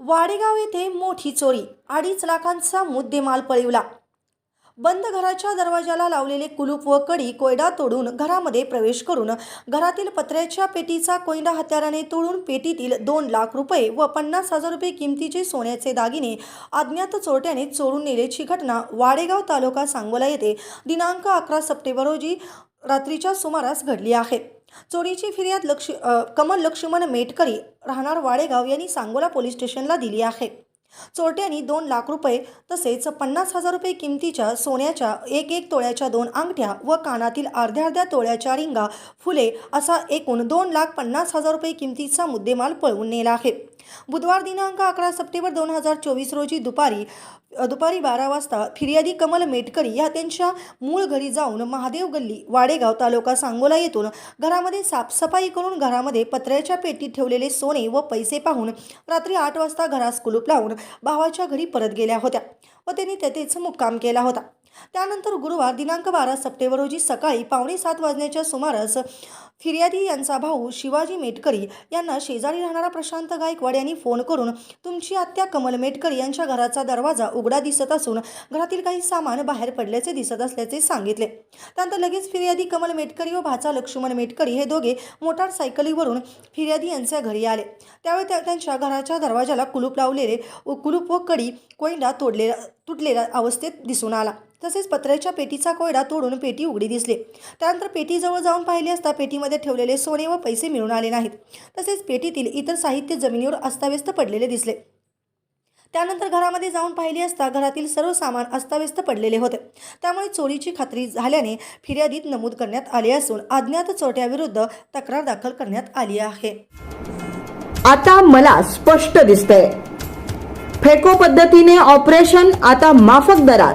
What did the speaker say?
वाडेगाव येथे मोठी चोरी अडीच लाखांचा मुद्देमाल पळवला. बंद घराच्या दरवाजाला लावलेले कुलूप व कडी कोयडा तोडून घरामध्ये प्रवेश करून घरातील पत्र्याच्या पेटीचा कोयडा हत्याराने तोडून पेटीतील दोन लाख रुपये व पन्नास हजार रुपये किमतीचे सोन्याचे दागिने अज्ञात चोरट्याने चोरून नेल्याची घटना वाडेगाव तालुका सांगोला येथे दिनांक अकरा सप्टेंबर रोजी रात्रीच्या सुमारास घडली आहे. चोरीची फिर्याद लक्ष कमल लक्ष्मण मेटकरी राहणार वाडेगाव यांनी सांगोला पोलीस स्टेशनला दिली आहे. चोरट्यांनी दोन लाख रुपये तसेच पन्नास हजार रुपये किमतीच्या सोन्याच्या एक एक तोळ्याच्या दोन अंगठ्या व कानातील अर्ध्या अर्ध्या तोळ्याच्या रिंगा फुले असा एकूण दोन लाख पन्नास हजार रुपये किमतीचा मुद्देमाल पळवून नेला आहे. बुधवार दिनांक अकरा सप्टेंबर दोन हजार चोवीस रोजी दुपारी दुपारी बारा वाजता फिर्यादी कमल मेटकरी या त्यांच्या मूळ घरी जाऊन महादेव गल्ली वाडेगाव तालुका सांगोला येथून घरामध्ये साफसफाई करून घरामध्ये पत्र्याच्या पेटीत ठेवलेले सोने व पैसे पाहून रात्री आठ वाजता घरास कुलूप लावून भावाच्या घरी परत गेल्या होत्या व त्यांनी तेथेच मुक्काम केला होता. त्यानंतर गुरुवार दिनांक बारा सप्टेंबर रोजी सकाळी पावणे सात वाजण्याच्या सुमारास फिर्यादी यांचा भाऊ शिवाजी मेटकरी यांना शेजारी राहणारा प्रशांत गायकवाड यांनी फोन करून तुमची आत्या कमल मेटकरी यांच्या घराचा दरवाजा उघडा दिसत असून घरातील काही सामान बाहेर पडल्याचे दिसत असल्याचे सांगितले. त्यानंतर लगेच फिर्यादी कमल मेटकरी व भाचा लक्ष्मण मेटकरी हे दोघे मोटारसायकलीवरून फिर्यादी यांच्या घरी आले. त्यावेळी त्या त्यांच्या घराच्या दरवाजाला कुलूप लावलेले कुलूप व कडी कोयंडा तोडलेला तुटलेल्या अवस्थेत दिसून आला. तसेच पत्र्याच्या पेटीचा कोयडा तोडून पेटी उघडी दिसली. त्यानंतर पेटीजवळ जाऊन पाहिले असता पेटीमध्ये ठेवलेले सोने व पैसे मिळून आले नाहीत. तसेच पेटीतील इतर साहित्य जमिनीवर अस्ताव्यस्त पडलेले दिसले. त्यानंतर घरामध्ये जाऊन पाहिले असता घरातील सर्व सामान अस्ताव्यस्त पडलेले होते. त्यामुळे चोरीची खात्री झाल्याने फिर्यादीत नमूद करण्यात आले असून अज्ञात चोरट्याविरुद्ध तक्रार दाखल करण्यात आली आहे. आता मला स्पष्ट दिसतंय. फेको पद्धतीने ऑपरेशन आता माफक दरात.